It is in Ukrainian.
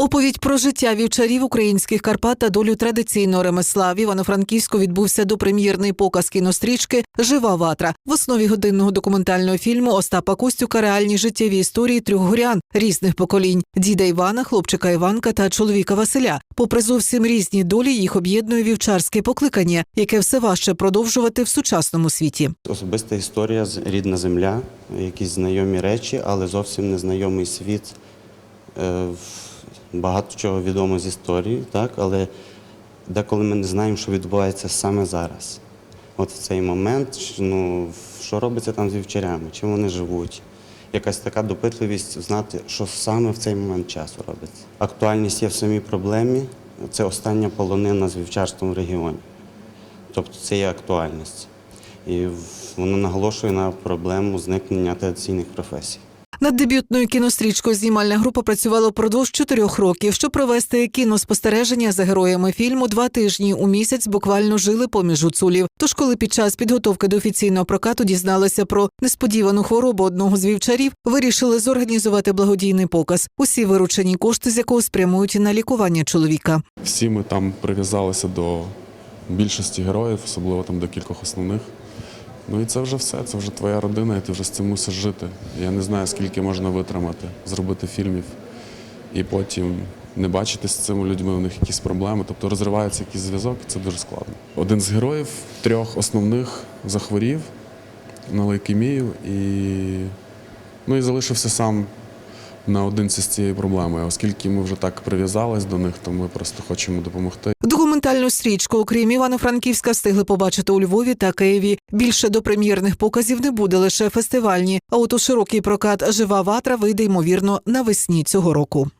Оповідь про життя вівчарів українських Карпат та долю традиційного ремесла в Івано-Франківську відбувся допрем'єрний показ кінострічки Жива ватра в основі годинного документального фільму Остапа Костюка реальні життєві історії трьох горян різних поколінь: діда Івана, хлопчика Іванка та чоловіка Василя. Попри зовсім різні долі, їх об'єднує вівчарське покликання, яке все важче продовжувати в сучасному світі. Особиста історія, з- рідна земля, якісь знайомі речі, але зовсім незнайомий світ. Е, Багато чого відомо з історії, так? але деколи ми не знаємо, що відбувається саме зараз. От в цей момент, ну, що робиться там з вівчарями, чим вони живуть. Якась така допитливість знати, що саме в цей момент часу робиться. Актуальність є в самій проблемі. Це остання полонина з вівчарством в регіоні. Тобто це є актуальність. І воно наголошує на проблему зникнення традиційних професій. Над дебютною кінострічкою знімальна група працювала впродовж чотирьох років. Щоб провести кіноспостереження за героями фільму, два тижні у місяць буквально жили поміж гуцулів. Тож, коли під час підготовки до офіційного прокату дізналися про несподівану хворобу одного з вівчарів, вирішили зорганізувати благодійний показ. Усі виручені кошти, з якого спрямують на лікування чоловіка. Всі ми там прив'язалися до більшості героїв, особливо там до кількох основних. Ну і це вже все, це вже твоя родина, і ти вже з цим мусиш жити. Я не знаю, скільки можна витримати, зробити фільмів і потім не бачити з цими людьми, у них якісь проблеми. Тобто розривається якийсь зв'язок, і це дуже складно. Один з героїв трьох основних захворів на лейкемію і, ну, і залишився сам наодинці з цією проблемою. Оскільки ми вже так прив'язались до них, то ми просто хочемо допомогти. Документальну стрічку, окрім Івано-Франківська, встигли побачити у Львові та Києві. Більше до прем'єрних показів не буде лише фестивальні. А от у широкий прокат Жива ватра вийде ймовірно навесні цього року.